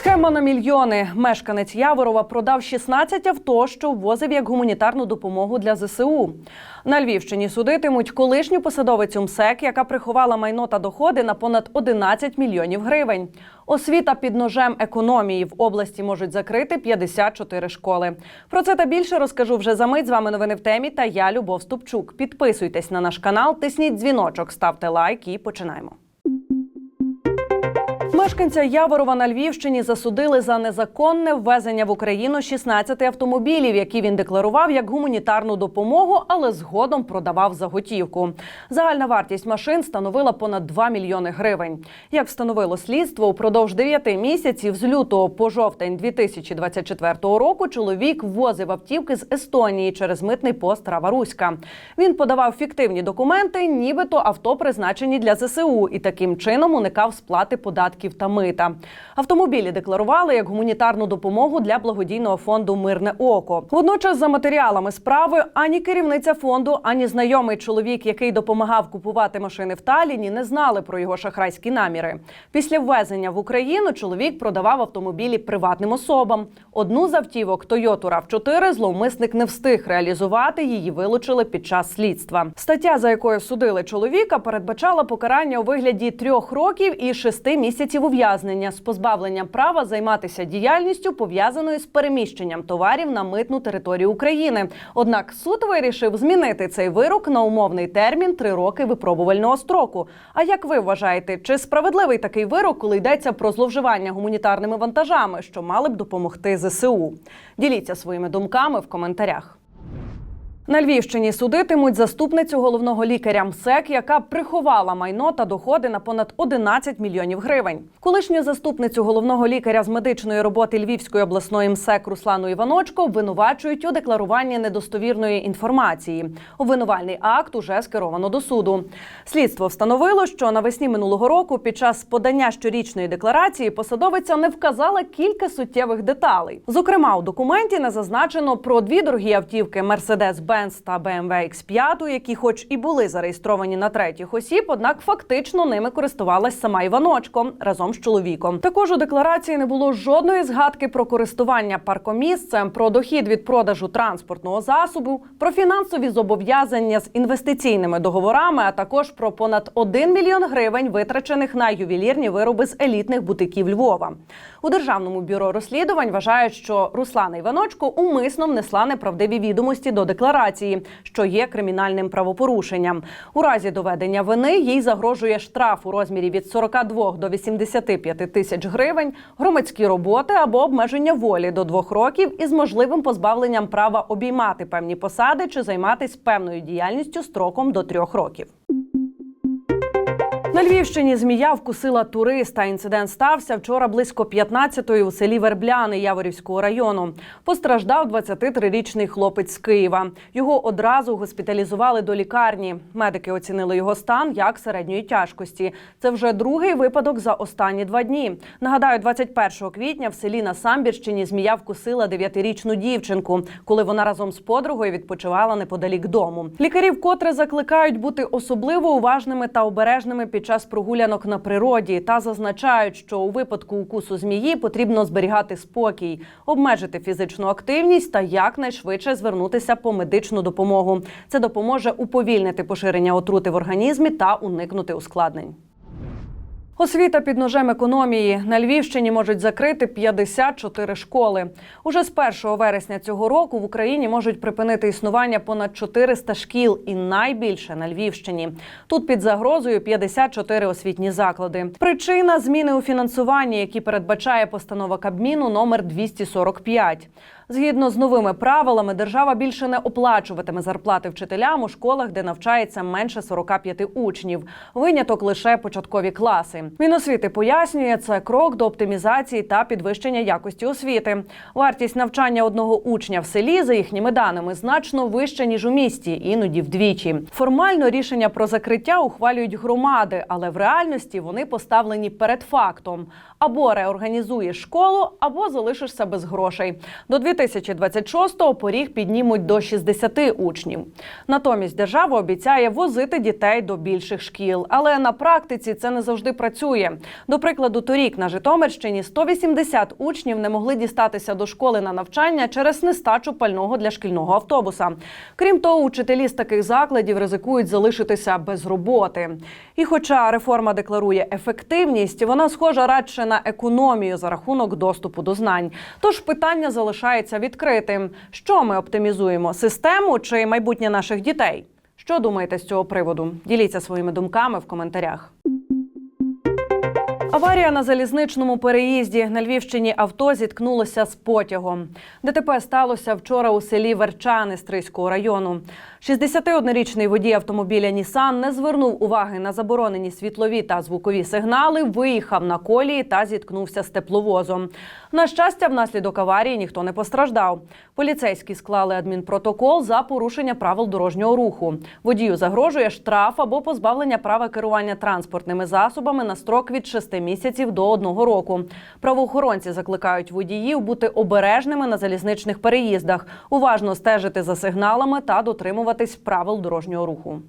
Схема на мільйони. Мешканець Яворова продав 16 авто, що ввозив як гуманітарну допомогу для ЗСУ. На Львівщині судитимуть колишню посадовицю МСЕК, яка приховала майно та доходи на понад 11 мільйонів гривень. Освіта під ножем економії в області можуть закрити 54 школи. Про це та більше розкажу вже за мить. З вами новини в темі. Та я Любов Ступчук. Підписуйтесь на наш канал, тисніть дзвіночок, ставте лайк і починаємо. Мешканця Яворова на Львівщині засудили за незаконне ввезення в Україну 16 автомобілів, які він декларував як гуманітарну допомогу, але згодом продавав за готівку. Загальна вартість машин становила понад 2 мільйони гривень. Як встановило слідство, упродовж 9 місяців з лютого по жовтень 2024 року чоловік ввозив автівки з Естонії через митний пост Раваруська. Він подавав фіктивні документи, нібито авто призначені для ЗСУ, і таким чином уникав сплати податків та мита. Автомобілі декларували як гуманітарну допомогу для благодійного фонду Мирне око. Водночас, за матеріалами справи, ані керівниця фонду, ані знайомий чоловік, який допомагав купувати машини в Таліні, не знали про його шахрайські наміри. Після ввезення в Україну чоловік продавав автомобілі приватним особам. Одну з автівок Toyota RAV4 зловмисник не встиг реалізувати. Її вилучили під час слідства. Стаття, за якою судили чоловіка, передбачала покарання у вигляді трьох років і шести місяців ув'язнення з позбавленням права займатися діяльністю пов'язаною з переміщенням товарів на митну територію України. Однак суд вирішив змінити цей вирок на умовний термін три роки випробувального строку. А як ви вважаєте, чи справедливий такий вирок, коли йдеться про зловживання гуманітарними вантажами, що мали б допомогти ЗСУ? Діліться своїми думками в коментарях. На Львівщині судитимуть заступницю головного лікаря МСЕК, яка приховала майно та доходи на понад 11 мільйонів гривень. Колишню заступницю головного лікаря з медичної роботи Львівської обласної МСЕК Руслану Іваночко обвинувачують у декларуванні недостовірної інформації. Обвинувальний акт уже скеровано до суду. Слідство встановило, що навесні минулого року під час подання щорічної декларації посадовиця не вказала кілька суттєвих деталей. Зокрема, у документі не зазначено про дві дорогі автівки Mercedes-Benz та BMW X5, які, хоч і були зареєстровані на третіх осіб, однак фактично ними користувалась сама Іваночко разом з чоловіком. Також у декларації не було жодної згадки про користування паркомісцем, про дохід від продажу транспортного засобу, про фінансові зобов'язання з інвестиційними договорами, а також про понад 1 мільйон гривень, витрачених на ювелірні вироби з елітних бутиків Львова. У державному бюро розслідувань вважають, що Руслана Іваночко умисно внесла неправдиві відомості до декларації, що є кримінальним правопорушенням. У разі доведення вини їй загрожує штраф у розмірі від 42 до 85 тисяч гривень, громадські роботи або обмеження волі до двох років із можливим позбавленням права обіймати певні посади чи займатися певною діяльністю строком до трьох років. На Львівщині змія вкусила туриста. Інцидент стався вчора близько 15-ї у селі Вербляни Яворівського району. Постраждав 23-річний хлопець з Києва. Його одразу госпіталізували до лікарні. Медики оцінили його стан як середньої тяжкості. Це вже другий випадок за останні два дні. Нагадаю, 21 квітня в селі на Самбірщині змія вкусила 9-річну дівчинку, коли вона разом з подругою відпочивала неподалік дому. Лікарі вкотре закликають бути особливо уважними та обережними під час прогулянок на природі та зазначають, що у випадку укусу змії потрібно зберігати спокій, обмежити фізичну активність та якнайшвидше звернутися по медичну допомогу. Це допоможе уповільнити поширення отрути в організмі та уникнути ускладнень. Освіта під ножем економії на Львівщині можуть закрити 54 школи. Уже з 1 вересня цього року в Україні можуть припинити існування понад 400 шкіл, і найбільше на Львівщині. Тут під загрозою 54 освітні заклади. Причина зміни у фінансуванні, які передбачає постанова Кабміну номер 245. Згідно з новими правилами, держава більше не оплачуватиме зарплати вчителям у школах, де навчається менше 45 учнів. Виняток лише початкові класи. Міносвіти пояснює, це крок до оптимізації та підвищення якості освіти. Вартість навчання одного учня в селі, за їхніми даними, значно вища ніж у місті, іноді вдвічі. Формально рішення про закриття ухвалюють громади, але в реальності вони поставлені перед фактом: або реорганізуєш школу, або залишишся без грошей. До 2026-го поріг піднімуть до 60 учнів. Натомість держава обіцяє возити дітей до більших шкіл, але на практиці це не завжди працює. До прикладу, торік на Житомирщині 180 учнів не могли дістатися до школи на навчання через нестачу пального для шкільного автобуса. Крім того, учителі з таких закладів ризикують залишитися без роботи. І, хоча реформа декларує ефективність, вона схожа радше на економію за рахунок доступу до знань. Тож питання залишається відкритим: що ми оптимізуємо систему чи майбутнє наших дітей? Що думаєте з цього приводу? Діліться своїми думками в коментарях. Аварія на залізничному переїзді на Львівщині авто зіткнулося з потягом. ДТП сталося вчора у селі Верчани Стрийського району. 61-річний водій автомобіля Нісан не звернув уваги на заборонені світлові та звукові сигнали, виїхав на колії та зіткнувся з тепловозом. На щастя, внаслідок аварії ніхто не постраждав. Поліцейські склали адмінпротокол за порушення правил дорожнього руху. Водію загрожує штраф або позбавлення права керування транспортними засобами на строк від 6 місяців до 1 року. Правоохоронці закликають водіїв бути обережними на залізничних переїздах, уважно стежити за сигналами та дотримуватись правил дорожнього руху.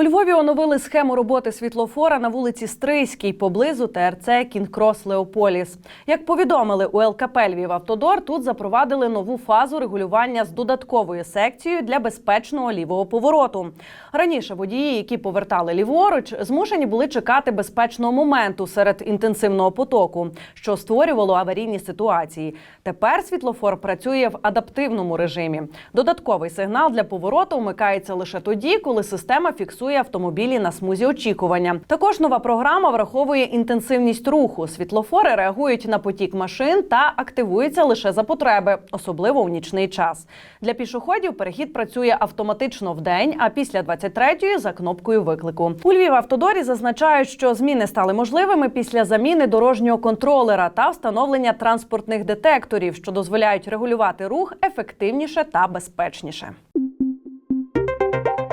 У Львові оновили схему роботи світлофора на вулиці Стрийській поблизу ТРЦ Кінкрос Леополіс. Як повідомили у ЛКП Львів Автодор, тут запровадили нову фазу регулювання з додатковою секцією для безпечного лівого повороту. Раніше водії, які повертали ліворуч, змушені були чекати безпечного моменту серед інтенсивного потоку, що створювало аварійні ситуації. Тепер світлофор працює в адаптивному режимі. Додатковий сигнал для повороту вмикається лише тоді, коли система фіксує автомобілі на смузі очікування. Також нова програма враховує інтенсивність руху. Світлофори реагують на потік машин та активуються лише за потреби, особливо у нічний час. Для пішоходів перехід працює автоматично в день, а після 23-ї за кнопкою виклику. У Львів автодорі зазначають, що зміни стали можливими після заміни дорожнього контролера та встановлення транспортних детекторів, що дозволяють регулювати рух ефективніше та безпечніше.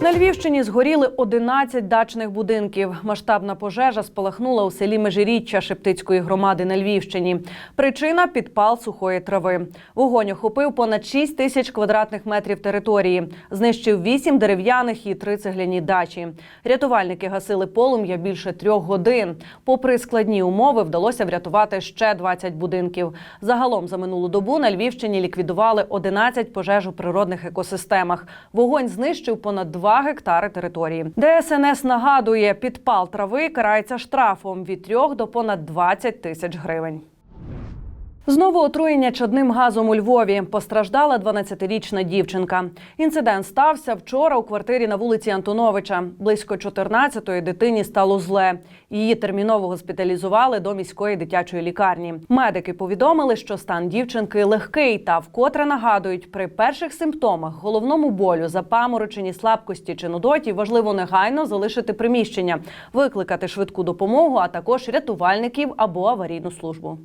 На Львівщині згоріли 11 дачних будинків. Масштабна пожежа спалахнула у селі Межиріччя Шептицької громади на Львівщині. Причина підпал сухої трави. Вогонь охопив понад 6 тисяч квадратних метрів території. Знищив 8 дерев'яних і 3 цегляні дачі. Рятувальники гасили полум'я більше трьох годин. Попри складні умови, вдалося врятувати ще 20 будинків. Загалом за минулу добу на Львівщині ліквідували 11 пожеж у природних екосистемах. Вогонь знищив понад 2 гектари території. ДСНС нагадує, підпал трави карається штрафом від 3 до понад 20 тисяч гривень. Знову отруєння чадним газом у Львові постраждала 12-річна дівчинка. Інцидент стався вчора у квартирі на вулиці Антоновича. Близько 14-ї дитині стало зле. Її терміново госпіталізували до міської дитячої лікарні. Медики повідомили, що стан дівчинки легкий та вкотре нагадують, при перших симптомах головному болю, запамороченні слабкості чи нудоті важливо негайно залишити приміщення, викликати швидку допомогу, а також рятувальників або аварійну службу.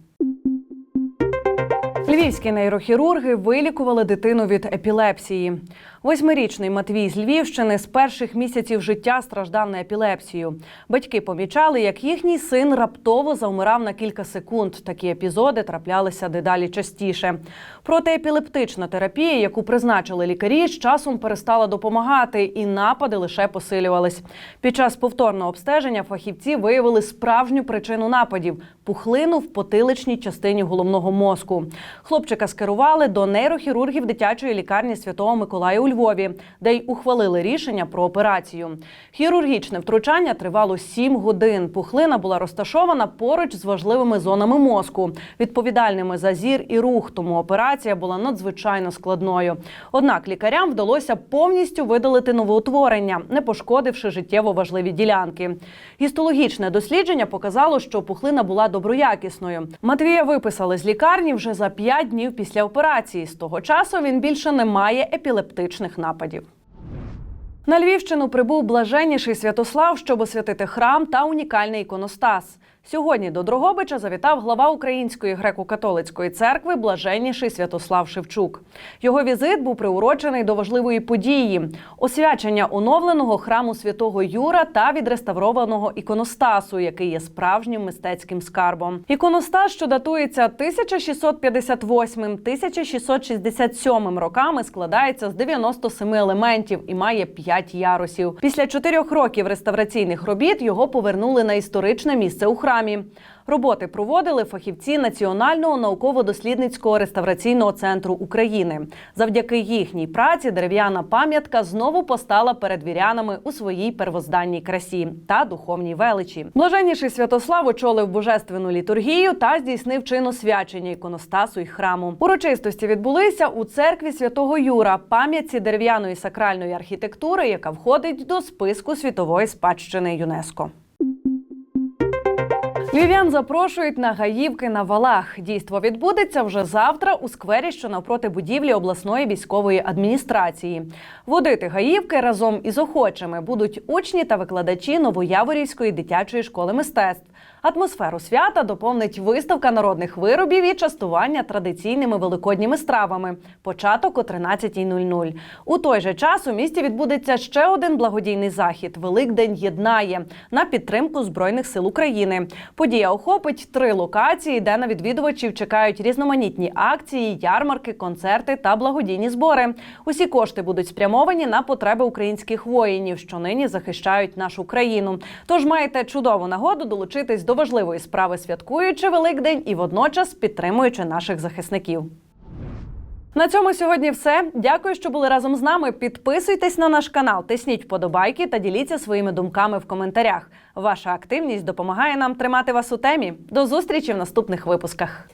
Львівські нейрохірурги вилікували дитину від епілепсії. Восьмирічний Матвій з Львівщини з перших місяців життя страждав на епілепсію. Батьки помічали, як їхній син раптово завмирав на кілька секунд. Такі епізоди траплялися дедалі частіше. Протиепілептична терапія, яку призначили лікарі, з часом перестала допомагати, і напади лише посилювались. Під час повторного обстеження фахівці виявили справжню причину нападів пухлину в потиличній частині головного мозку. Хлопчика скерували до нейрохірургів дитячої лікарні Святого Миколая Львові, де й ухвалили рішення про операцію. Хірургічне втручання тривало 7 годин. Пухлина була розташована поруч з важливими зонами мозку, відповідальними за зір і рух. Тому операція була надзвичайно складною. Однак лікарям вдалося повністю видалити новоутворення, не пошкодивши життєво важливі ділянки. Гістологічне дослідження показало, що пухлина була доброякісною. Матвія виписали з лікарні вже за 5 днів після операції. З того часу він більше не має епілептичних нападів. На Львівщину прибув блаженніший Святослав, щоб освятити храм та унікальний іконостас. Сьогодні до Дрогобича завітав глава Української греко-католицької церкви Блаженніший Святослав Шевчук. Його візит був приурочений до важливої події освячення оновленого храму святого Юра та відреставрованого іконостасу, який є справжнім мистецьким скарбом. Іконостас, що датується 1658-1667 роками, складається з 97 елементів і має 5 ярусів. Після чотирьох років реставраційних робіт його повернули на історичне місце у храмі. Роботи проводили фахівці Національного науково-дослідницького реставраційного центру України. Завдяки їхній праці дерев'яна пам'ятка знову постала перед вірянами у своїй первозданній красі та духовній величі. Блаженніший Святослав очолив божественну літургію та здійснив чин освячення іконостасу й храму. Урочистості відбулися у церкві святого Юра, пам'ятці дерев'яної сакральної архітектури, яка входить до списку світової спадщини ЮНЕСКО. Львів'ян запрошують на гаївки на валах. Дійство відбудеться вже завтра у сквері, що навпроти будівлі обласної військової адміністрації. Водити гаївки разом із охочими будуть учні та викладачі Новояворівської дитячої школи мистецтв. Атмосферу свята доповнить виставка народних виробів і частування традиційними великодніми стравами. Початок о 13.00. У той же час у місті відбудеться ще один благодійний захід Великдень єднає на підтримку збройних сил України. Подія охопить три локації, де на відвідувачів чекають різноманітні акції, ярмарки, концерти та благодійні збори. Усі кошти будуть спрямовані на потреби українських воїнів, що нині захищають нашу країну. Тож маєте чудову нагоду долучитись до важливої справи, святкуючи Великдень і водночас підтримуючи наших захисників. На цьому сьогодні все. Дякую, що були разом з нами. Підписуйтесь на наш канал, тисніть вподобайки та діліться своїми думками в коментарях. Ваша активність допомагає нам тримати вас у темі. До зустрічі в наступних випусках.